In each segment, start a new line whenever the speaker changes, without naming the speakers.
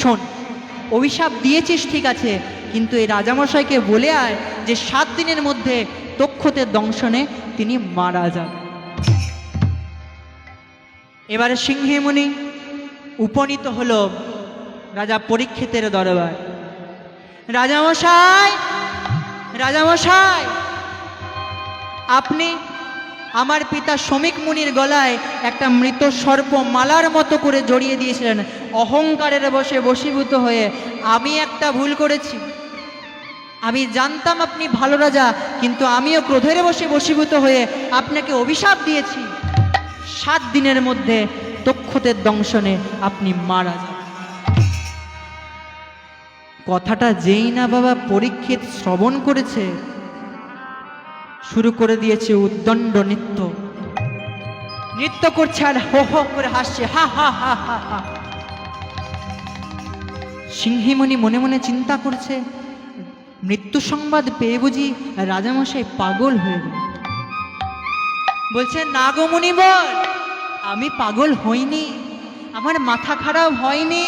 শোন, অভিশাপ দিয়েছিস ঠিক আছে, কিন্তু এই রাজামশাইকে বলে আয় যে সাত দিনের মধ্যে তক্ষতের দংশনে তিনি মারা যান। এবারে সিংহেমুনি উপনীত হল রাজা পরীক্ষিতের দরবার। রাজামশাই রাজামশাই, আপনি আমার পিতা শ্রমিক মুনির গলায় একটা মৃত সর্প মালার মতো করে জড়িয়ে দিয়েছিলেন। অহংকারের বসে বশীভূত হয়ে আমি একটা ভুল করেছি। আমি জানতাম আপনি ভালো রাজা, কিন্তু আমিও ক্রোধের বসে বশীভূত হয়ে আপনাকে অভিশাপ দিয়েছি। সাত দিনের মধ্যে তক্ষতের দংশনে আপনি মারা যান কথাটা যেই না বাবা পরীক্ষিত শ্রবণ করেছে শুরু করে দিয়েছে উদ্দণ্ড নৃত্য। নৃত্য করছে আর হো হো করে হাসছে, হা হা হা হা হা। সিংহিমণি মনে মনে চিন্তা করছে, মৃত্যু সংবাদ পেয়ে বুঝি রাজামশাই পাগল হয়ে গেল। বলছে, না গো মুনিবর, আমি পাগল হইনি, আমার মাথা খারাপ হয়নি।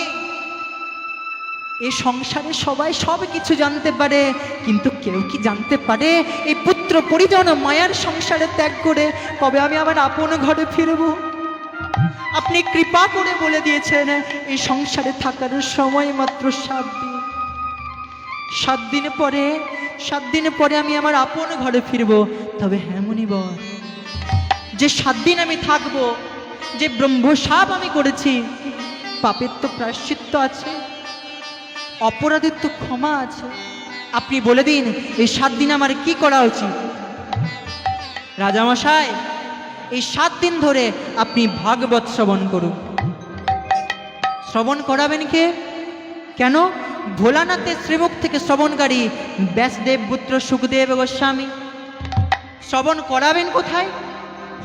এই সংসারে সবাই সব কিছু জানতে পারে, কিন্তু কেউ কি জানতে পারে? এই পুত্র পরিজন মায়ার সংসারে ত্যাগ করে কবে আমি আমার আপন ঘরে ফিরব? আপনি কৃপা করে বলে দিয়েছেন, এই সংসারে থাকার সময় মাত্র সাত দিন। সাত দিন পরে, সাত দিন পরে আমি আমার আপন ঘরে ফিরব। তবে হ্যাঁ বল, যে সাত দিন আমি থাকব, যে ব্রহ্মসাপ আমি করেছি, পাপের তো প্রায়শ্চিত্ত আছে। অপরাধের তো ক্ষমা আছে। আপনি বলে দিন, এই সাত দিন আমার কি করা উচিত? রাজামশাই, এই সাত দিন ধরে আপনি ভাগবত শ্রবণ করুন। শ্রবণ করাবেন কে? কেন? ভোলানাথের শ্রীমুখ থেকে শ্রবণকারী ব্যাসদেব, পুত্র সুখদেব গোস্বামী। শ্রবণ করাবেন কোথায়?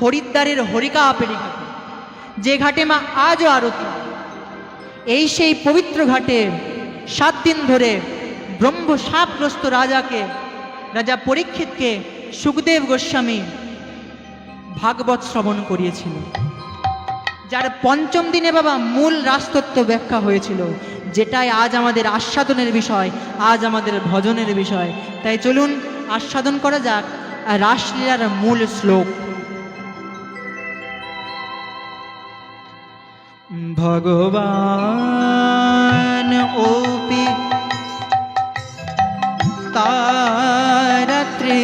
হরিদ্বারের হরিকা আপেরি ঘাটে যে ঘাটে মা আজও আরতি। এই সেই পবিত্র ঘাটে সাত দিন ধরে ব্রহ্ম সাপগ্রস্ত রাজাকে, রাজা পরীক্ষিতকে সুখদেব গোস্বামী ভাগবত শ্রবণ করিয়েছিল। যার পঞ্চম দিনে বাবা মূল রাজতত্ত্ব ব্যাখ্যা হয়েছিল, যেটাই আজ আমাদের আস্বাদনের বিষয়, আজ আমাদের ভজনের বিষয়। তাই চলুন আস্বাদন করা যাক রাসলীলার মূল শ্লোক। ভগবান ওপি তারাত্রে।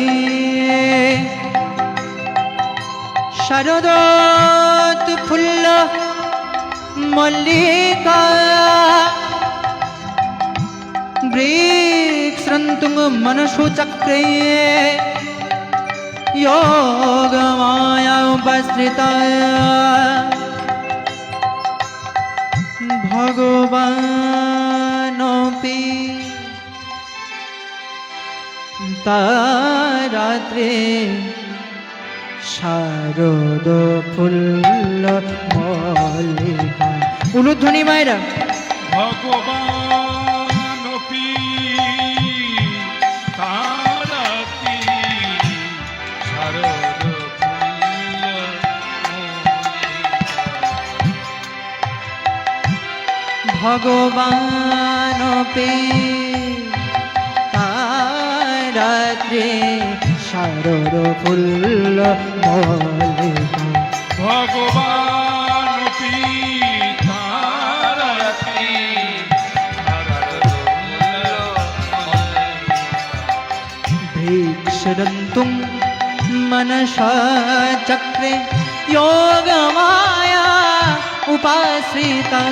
শরদত ফুল্ল মল্লিকা। বৃক্ষন্তুং মনসু চক্রে। তারাত্রে শারদ ফুল্ল মল্লিকা। উলুধ্বনি মায়েরা।
ভগবান তারাতি শারদ
তারাত্রে শারদ ফুল্ল
তারাতি শারদ
ভীক্ষরন্তুম মনসা চক্রে যোগমায়া উপাশ্রিতা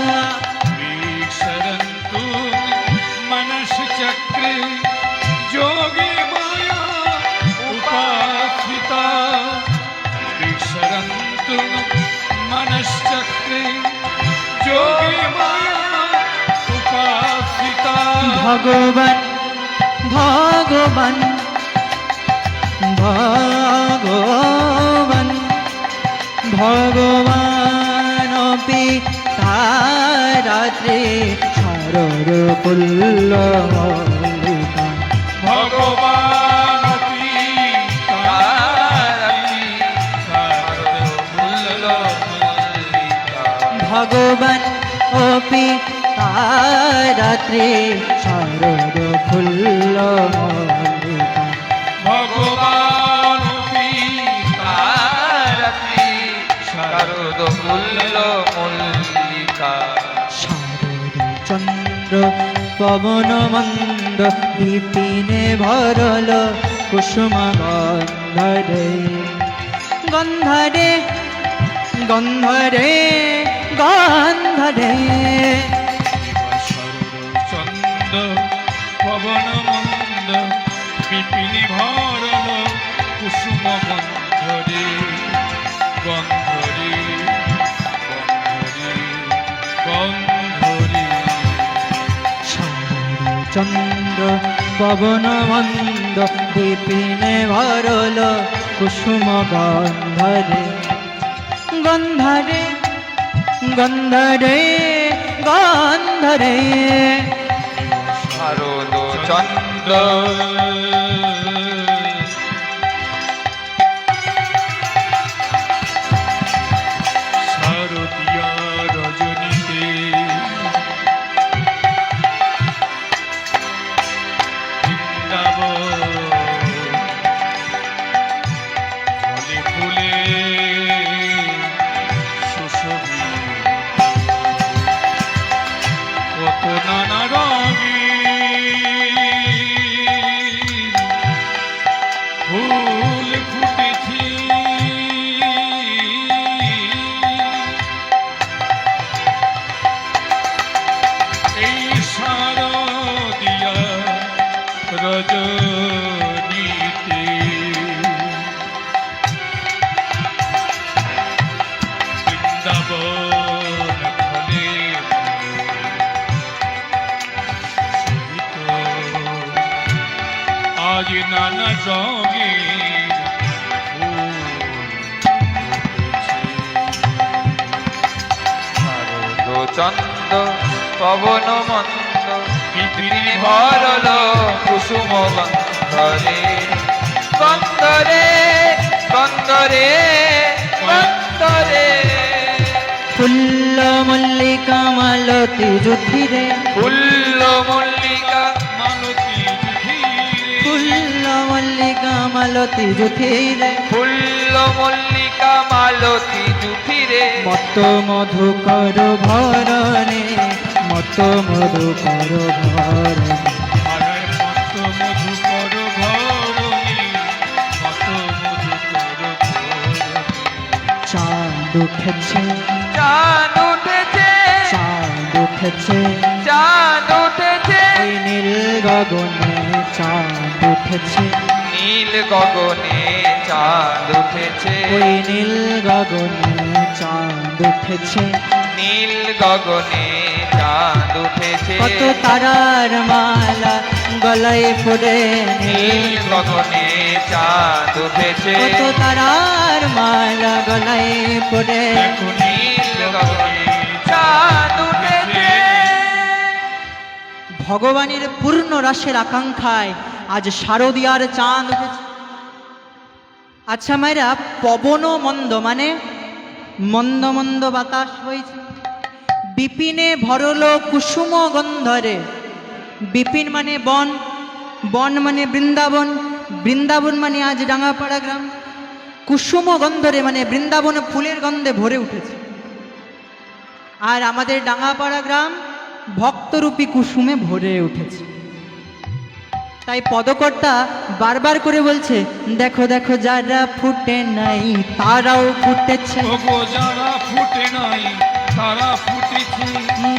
ভগবান ভগবান ভগবান ভগবানপি তারাত্রে শারদ ফুল্ল ভগবান অপি রাত্রি শারদ ফুল্ল
ভগবান
শারদ ফুল্ল মল্লিকা।
শারদ চন্দ্র পবন মন্দ বিপিনে ভরল কুসুম গন্ধরে। গন্ধরে গন্ধরে গন্ধরে।
চন্দ পবন মন্দ বিপিনি ভরল কুসুম গন্ধরে গন্ধরে গন্ধরে
চন্দ্র পবন মন্দ বিপিনে ভরল কুসুম গন্ধরে গন্ধরে। গন্ধরে গন্ধরে।
শারদ চন্দ্র।
শারদীয়া রজনীতে বৃন্দাবন আজ নানা
শারদ চন্দ্র পবন মন্দ পৃথিবী ভরল কুসুম গন্ধরে গন্ধরে গন্ধরে। গন্ধরে
ফুল্ল মল্লিকা মালতী যুথিরে
ফুল্ল মল্লিকা
মালতী
যুথিরে
ফুল্ল মল্লিকা মালতী জুথিরে
মত মধুকর ভরণে মত মধুকর ভরণে
মত মত মধুকর ঘরণী
চাঁদ উঠেছে।
চাঁদ উঠেছে।
চাঁদ উঠেছে।
চাঁদ উঠেছে।
নীল গগনে চাঁদ উঠেছে।
নীল গগনে চাঁদ উঠেছে।
ওই নীল গগনে চাঁদ উঠেছে।
নীল গগনে চাঁদ উঠেছে।
কত তারার মালা গলায় পড়ে
নীল গগনে চাঁদ উঠেছে।
কত তারার মালা গলায়
দেখো
নীল গগনে চাঁদ উঠেছে।
ভগবানের পূর্ণ রাসের আকাঙ্ক্ষায় আজ শারদিয়ার চাঁদ উঠেছে। আচ্ছা মায়েরা, পবন মন্দ মানে মন্দ মন্দ বাতাস হয়েছে বিপিনে ভরল কুসুম গন্ধরে। বিপিন মানে বন বন মানে বৃন্দাবন বৃন্দাবন মানে আজ ডাঙ্গাপাড়া গ্রাম। কুসুম গন্ধরে মানে বৃন্দাবনে ফুলের গন্ধে ভরে উঠেছে। আর আমাদের ডাঙ্গাপাড়া গ্রাম ভক্তরূপী কুসুমে ভরে উঠেছে। তাই পদকর্তা বারবার করে বলছে দেখো দেখো যারা ফুটে নাই তারাও ফুটেছে।
যারা ফুটে নাই তারা ফুটেছে।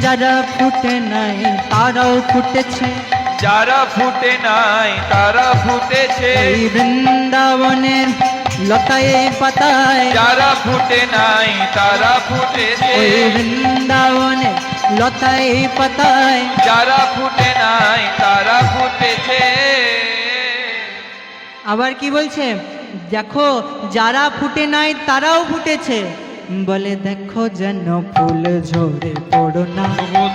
যারা ফুটে নাই তারাও ফুটেছে।
যারা ফুটে নাই তারা ফুটেছে।
বৃন্দাবনের লতায় পাতায়
যারা ফুটে নাই তারা ফুটেছে।
ওই বৃন্দাবনে লতায় পাতায়।
যারা ফুটে নাই তারা ফুটেছে
আবার কি বলছে? দেখো যারা ফুটে নাই তারাও ফুটেছে। বলে দেখো যেন ফুল ঝরে পড়ো না।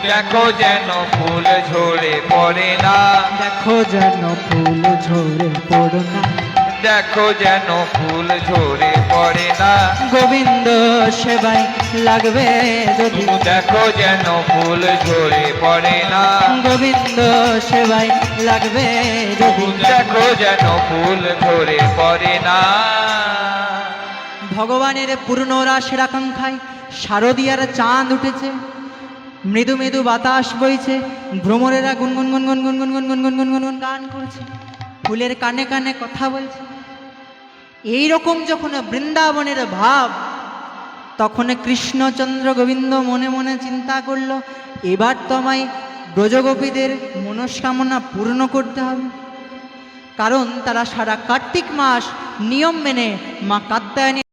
দেখো যেন ফুল ঝরে পড়ে না।
দেখো যেন ফুল ঝরে পড়ো না।
দেখো যেন ফুল ঝরে পড়ে না।
গোবিন্দ সেবাই লাগবে যদি।
দেখো যেন ফুল ঝরে পড়ে না।
গোবিন্দ সেবাই লাগবে যদি।
দেখো যেন ফুল ঝরে পড়ে না।
ভগবানের পূর্ণ রাশের আকাঙ্ক্ষায় শারদীয়ার চাঁদ উঠেছে। মৃদু মৃদু বাতাস বইছে। ভ্রমরেরা গুনগুন গুনগুন গুনগুন গুনগুন গুনগুন গুনগুন গান করছে। ফুলের কানে কানে কথা বলছে। এই রকম যখন বৃন্দাবনের ভাব, তখন কৃষ্ণচন্দ্র গোবিন্দ মনে মনে চিন্তা করল, এবার তো আমায় ব্রজগোপীদের মনস্কামনা পূর্ণ করতে হবে। কারণ তারা সারা কার্তিক মাস নিয়ম মেনে মা কাত্যায়নী